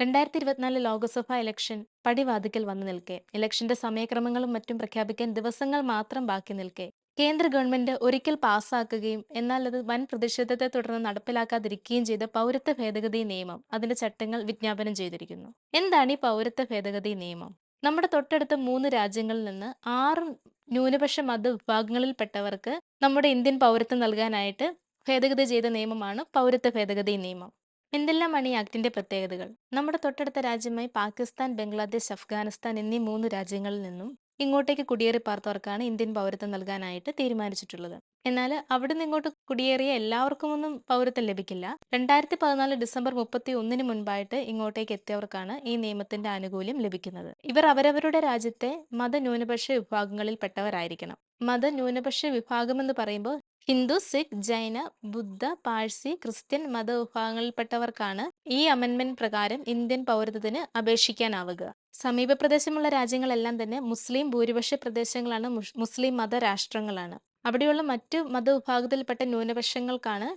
രണ്ടായിരത്തി ഇരുപത്തിനാല് ലോക്സഭാ ഇലക്ഷൻ പടിവാതിക്കൽ വന്നു നിൽക്കെ. ഇലക്ഷന്റെ സമയക്രമങ്ങളും മറ്റും പ്രഖ്യാപിക്കാൻ ദിവസങ്ങൾ മാത്രം ബാക്കി നിൽക്കെ. കേന്ദ്ര ഗവൺമെന്റ് ഒരിക്കൽ പാസ്സാക്കുകയും എന്നാൽ അത് വൻ പ്രതിഷേധത്തെ തുടർന്ന് നടപ്പിലാക്കാതിരിക്കുകയും ചെയ്ത പൗരത്വ ഭേദഗതി നിയമം അതിന്റെ ചട്ടങ്ങൾ വിജ്ഞാപനം ചെയ്തിരിക്കുന്നു. എന്താണ് ഈ പൗരത്വ ഭേദഗതി നിയമം? നമ്മുടെ തൊട്ടടുത്ത മൂന്ന് രാജ്യങ്ങളിൽ നിന്ന് ആറ് ന്യൂനപക്ഷ മത വിഭാഗങ്ങളിൽപ്പെട്ടവർക്ക് നമ്മുടെ ഇന്ത്യൻ പൗരത്വം നൽകാനായിട്ട് ഭേദഗതി ചെയ്ത നിയമമാണ് പൗരത്വ ഭേദഗതി നിയമം. എന്തെല്ലാമാണ് ഈ ആക്ടിന്റെ പ്രത്യേകതകൾ? നമ്മുടെ തൊട്ടടുത്ത രാജ്യമായി പാകിസ്ഥാൻ ബംഗ്ലാദേശ് അഫ്ഗാനിസ്ഥാൻ എന്നീ മൂന്ന് രാജ്യങ്ങളിൽ നിന്നും ഇങ്ങോട്ടേക്ക് കുടിയേറി പാർത്തവർക്കാണ് ഇന്ത്യൻ പൗരത്വം നൽകാനായിട്ട് തീരുമാനിച്ചിട്ടുള്ളത്. എന്നാൽ അവിടെ നിന്ന് ഇങ്ങോട്ട് കുടിയേറിയ എല്ലാവർക്കും ഒന്നും പൗരത്വം ലഭിക്കില്ല. രണ്ടായിരത്തി പതിനാല് ഡിസംബർ മുപ്പത്തി ഒന്നിന് മുൻപായിട്ട് ഇങ്ങോട്ടേക്ക് എത്തിയവർക്കാണ് ഈ നിയമത്തിന്റെ ആനുകൂല്യം ലഭിക്കുന്നത്. ഇവർ അവരവരുടെ രാജ്യത്തെ മതന്യൂനപക്ഷ വിഭാഗങ്ങളിൽപ്പെട്ടവരായിരിക്കണം. മത ന്യൂനപക്ഷ വിഭാഗം എന്ന് പറയുമ്പോൾ ഹിന്ദു സിഖ് ജൈന ബുദ്ധ പാഴ്സി ക്രിസ്ത്യൻ മത വിഭാഗങ്ങളിൽപ്പെട്ടവർക്കാണ് ഈ അമെൻമെന്റ് പ്രകാരം ഇന്ത്യൻ പൗരത്വത്തിന് അപേക്ഷിക്കാനാവുക. സമീപ പ്രദേശമുള്ള രാജ്യങ്ങളെല്ലാം തന്നെ മുസ്ലിം ഭൂരിപക്ഷ പ്രദേശങ്ങളാണ് മുസ്ലിം മതരാഷ്ട്രങ്ങളാണ്. അവിടെയുള്ള മറ്റു മതവിഭാഗത്തിൽപ്പെട്ട ന്യൂനപക്ഷങ്ങൾക്കാണ്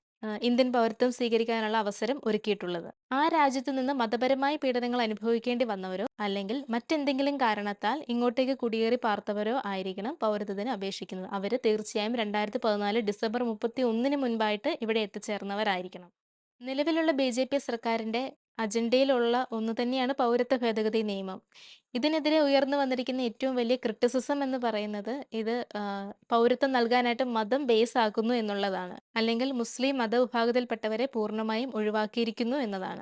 ഇന്ത്യൻ പൗരത്വം സ്വീകരിക്കാനുള്ള അവസരം ഒരുക്കിയിട്ടുള്ളത്. ആ രാജ്യത്തു നിന്ന് മതപരമായ പീഡനങ്ങൾ അനുഭവിക്കേണ്ടി വന്നവരോ അല്ലെങ്കിൽ മറ്റെന്തെങ്കിലും കാരണത്താൽ ഇങ്ങോട്ടേക്ക് കുടിയേറി പാർത്തവരോ ആയിരിക്കണം പൗരത്വത്തിന് അപേക്ഷിക്കുന്നത്. അവർ തീർച്ചയായും രണ്ടായിരത്തി പതിനാല് ഡിസംബർ മുപ്പത്തി ഒന്നിന് മുൻപായിട്ട് ഇവിടെ എത്തിച്ചേർന്നവരായിരിക്കണം. നിലവിലുള്ള ബി ജെ പി സർക്കാരിന്റെ അജണ്ടയിലുള്ള ഒന്ന് തന്നെയാണ് പൗരത്വ ഭേദഗതി നിയമം. ഇതിനെതിരെ ഉയർന്നു വന്നിരിക്കുന്ന ഏറ്റവും വലിയ ക്രിറ്റിസിസം എന്ന് പറയുന്നത് ഇത് പൗരത്വം നൽകാനായിട്ട് മതം ബേസ് ആക്കുന്നു എന്നുള്ളതാണ്. അല്ലെങ്കിൽ മുസ്ലിം മതവിഭാഗത്തിൽപ്പെട്ടവരെ പൂർണമായും ഒഴിവാക്കിയിരിക്കുന്നു എന്നതാണ്.